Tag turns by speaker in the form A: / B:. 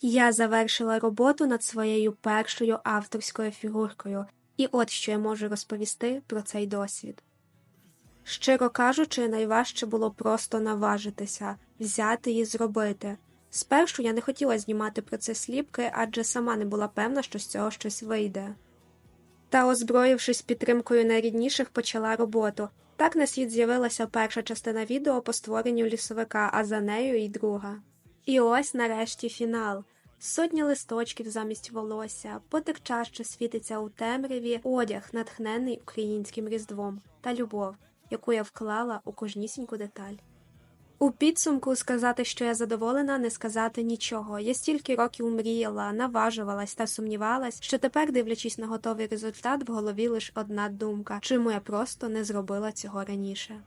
A: Я завершила роботу над своєю першою авторською фігуркою, і от що я можу розповісти про цей досвід. Щиро кажучи, найважче було просто наважитися, взяти і зробити. Спершу я не хотіла знімати про це сліпки, адже сама не була певна, що з цього щось вийде. Та, озброївшись підтримкою найрідніших, почала роботу. Так на світ з'явилася перша частина відео по створенню лісовика, а за нею і друга. І ось нарешті фінал. Сотні листочків замість волосся, потекча, що світиться у темряві, одяг, натхнений українським різдвом, та любов, яку я вклала у кожнісіньку деталь. У підсумку сказати, що я задоволена, не сказати нічого. Я стільки років мріяла, наважувалась та сумнівалась, що тепер, дивлячись на готовий результат, в голові лише одна думка чому я просто не зробила цього раніше.